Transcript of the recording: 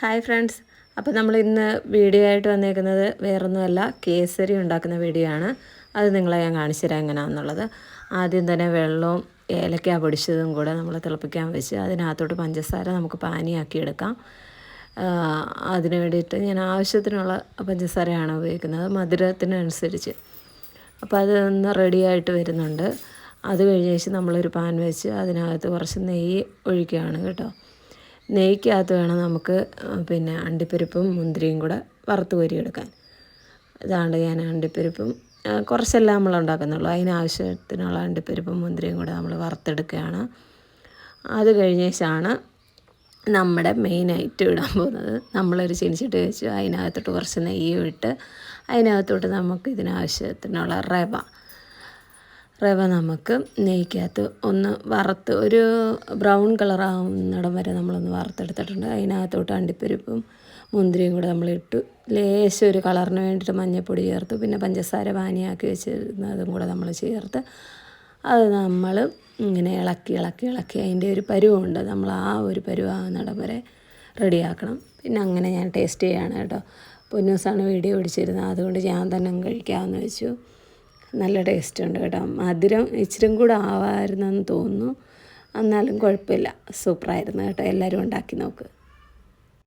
Hi friends. അപ്പോൾ നമ്മൾ ഇന്ന് വീഡിയോ ആയിട്ട് വന്നേക്കുന്നത് വേറൊന്നുമല്ല കേസരി ഉണ്ടാക്കുന്ന വീഡിയോ ആണ്. അത് നിങ്ങളെ ഞാൻ കാണിച്ചു തരാം എങ്ങനെയാണെന്നുള്ളത്. ആദ്യം തന്നെ വെള്ളവും ഏലക്ക പൊടിച്ചതും കൂടെ നമ്മൾ തിളപ്പിക്കാൻ വെച്ച് അതിനകത്തോട്ട് പഞ്ചസാര നമുക്ക് പാനിയാക്കി എടുക്കാം. അതിന് വേണ്ടിയിട്ട് ഞാൻ ആവശ്യത്തിനുള്ള പഞ്ചസാരയാണ് ഉപയോഗിക്കുന്നത് മധുരത്തിനനുസരിച്ച്. അപ്പോൾ അതൊന്ന് റെഡിയായിട്ട് വരുന്നുണ്ട്. അത് കഴിഞ്ഞ ശേഷം നമ്മളൊരു പാൻ വെച്ച് അതിനകത്ത് കുറച്ച് നെയ്യ് ഒഴിക്കുകയാണ് കേട്ടോ. നെയ്ക്കകത്ത് വേണം നമുക്ക് പിന്നെ അണ്ടിപ്പരിപ്പും മുന്തിരിയും കൂടെ വറുത്ത് കോരിയെടുക്കാൻ ഇതാണ്ട് ഞാൻ അണ്ടിപ്പരിപ്പും കുറച്ചെല്ലാം നമ്മൾ ഉണ്ടാക്കുന്നുള്ളൂ. അതിനാവശ്യത്തിനുള്ള അണ്ടിപ്പരിപ്പും മുന്തിരിയും കൂടെ നമ്മൾ വറുത്തെടുക്കുകയാണ്. അത് കഴിഞ്ഞ ശേഷമാണ് നമ്മുടെ ഐറ്റം ഇടാൻ പോകുന്നത്. നമ്മളൊരു ചീനിച്ചിട്ട് വെച്ചു അതിനകത്തോട്ട് കുറച്ച് നെയ്യും ഇട്ട് അതിനകത്തോട്ട് നമുക്ക് ഇതിനാവശ്യത്തിനുള്ള റവ. റവ നമുക്ക് നെയ്ക്കകത്ത് ഒന്ന് വറുത്ത് ഒരു ബ്രൗൺ കളറാവുന്നിടം വരെ നമ്മളൊന്ന് വറുത്തെടുത്തിട്ടുണ്ട്. അതിനകത്തോട്ട് അണ്ടിപ്പരിപ്പും മുന്തിരിയും കൂടെ നമ്മളിട്ട് ലേശം ഒരു കളറിന് വേണ്ടിയിട്ട് മഞ്ഞൾപ്പൊടി ചേർത്ത് പിന്നെ പഞ്ചസാര പാനിയാക്കി വെച്ചിരുന്നതും കൂടെ നമ്മൾ ചേർത്ത് അത് നമ്മൾ ഇങ്ങനെ ഇളക്കി ഇളക്കി ഇളക്കി അതിന്റെ ഒരു പരുവുണ്ട്. നമ്മൾ ആ ഒരു പരുവാകുന്നിടം വരെ റെഡിയാക്കണം. പിന്നെ അങ്ങനെ ഞാൻ ടേസ്റ്റ് ചെയ്യാണ് കേട്ടോ. പൊന്നൂസാണ് വീഡിയോ പിടിച്ചിരുന്നത്. അതുകൊണ്ട് ഞാൻ തന്നെ കഴിക്കാമെന്ന് വെച്ചു. നല്ല ടേസ്റ്റ് ഉണ്ട് കേട്ടോ. മധുരം ഇച്ചിരി കൂടെ ആവാമായിരുന്നെന്ന് തോന്നുന്നു. എന്നാലും കുഴപ്പമില്ല. സൂപ്പറായിരുന്നു കേട്ടോ. എല്ലാവരും ഉണ്ടാക്കി നോക്ക്.